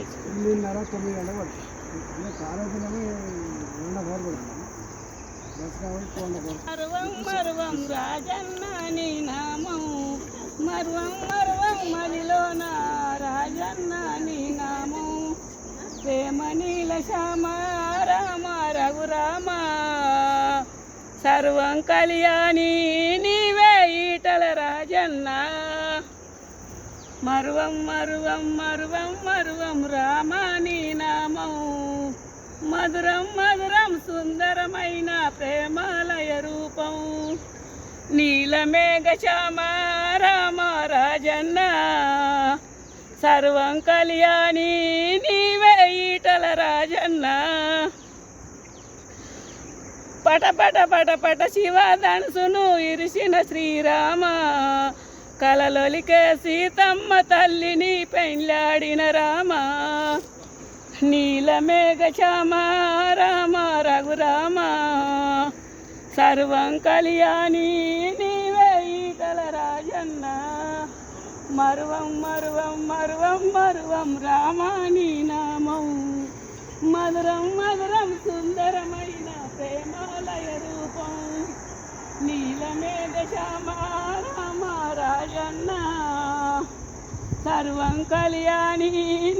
ఎనిమిదిన్నర తొమ్మిది గంటల పడుతుంది. కాలేజీలోనే ఎండ కోరుకుంటున్నాం బస్ కాబట్టి రాజన్న నీ నామం. మరువం మరువం మదిలోన రాజన్న నీ నామం. ప్రేమ నీల శ్యామ రామ రఘురామ. సర్వం కళ్యాణి నీవే ఈటల రాజన్న. మరువం మరువం మరువం మరువం రామాని నామం. మధురం మధురం సుందరమైన ప్రేమాలయ రూపం. నీలమేఘ శ్యామ రామ రాజన్న. సర్వం కళ్యాణి నీవే ఈటల రాజన్న. పట పట పట పట శివ ధనుసును ఇరిసిన శ్రీరామ. కలలొలికే సీతమ్మ తల్లిని పెళ్ళాడిన రామ. నీలమేఘ శ్యామ రామ రఘురామ. సర్వం కళ్యాణి నీవే ఈటల రాజన్న. మరువం మరువం మరువం మరువం రామాని నామం. మధురం మధురం సుందర ప్రేమాలయ రూపం నీలమేఘ శ్యామ రామ రాజన్న సర్వం కళ్యాణి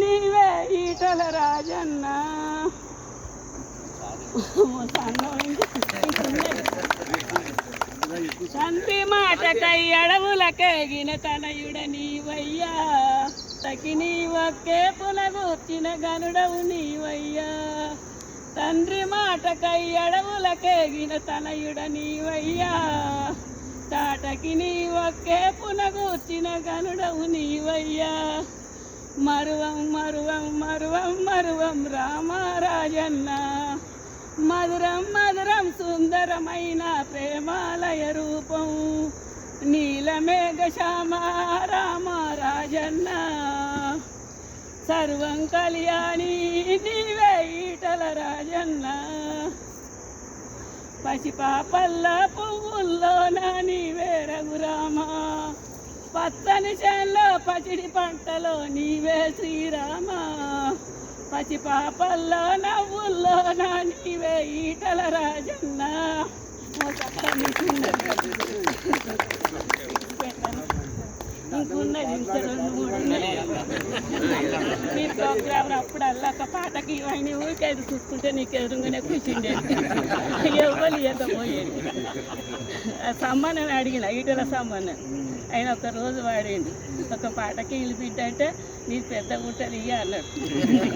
నీవే ఈటల రాజన్న. తండ్రి మాటకై అడవులకేగిన తనయుడ నీవయ్యా. తకి నీ ఒక్కే పులగూర్చిన గనుడవు నీవయ్యా. తండ్రి మాటకై అడవులకేగిన తనయుడ నీవయ్యా. తాటకి నీ ఒక్కే పునగూర్చిన గనుడవు నీవయ్యా. మరువం మరువం మరువం మరువం రామారాజన్న. మధురం మధురం సుందరమైన ప్రేమాలయ రూపం. నీలమేఘ శ్యామ రామారాజన్న. సర్వం కళ్యాణి నీవే ఈటల రాజన్న. పసిపాపల్ల పువ్వుల్లో నీవే వేరగురామా పచ్చని చేన్లో పసిడి పంటలో నీవే శ్రీరామ. పసిపాపల్లో నా నీవే ఈటల రాజన్న. ఇంకున్నది ఇంక రెండు మూడు ప్రోగ్రామ్ అప్పుడల్లా ఒక పాటకి ఇవన్నీ ఊరికే చూసుకుంటే నీకు ఎదురుగానే కూర్చుండేది. ఎవ్వరు పోయేది? సమ్మని అడిగిన ఈటల సమ్మని ఆయన ఒక రోజు వాడిండు ఒక పాటకి ఇల్లు బిడ్డ అంటే నీ పెద్ద గుట్టలు ఇయ్య అన్నాడు.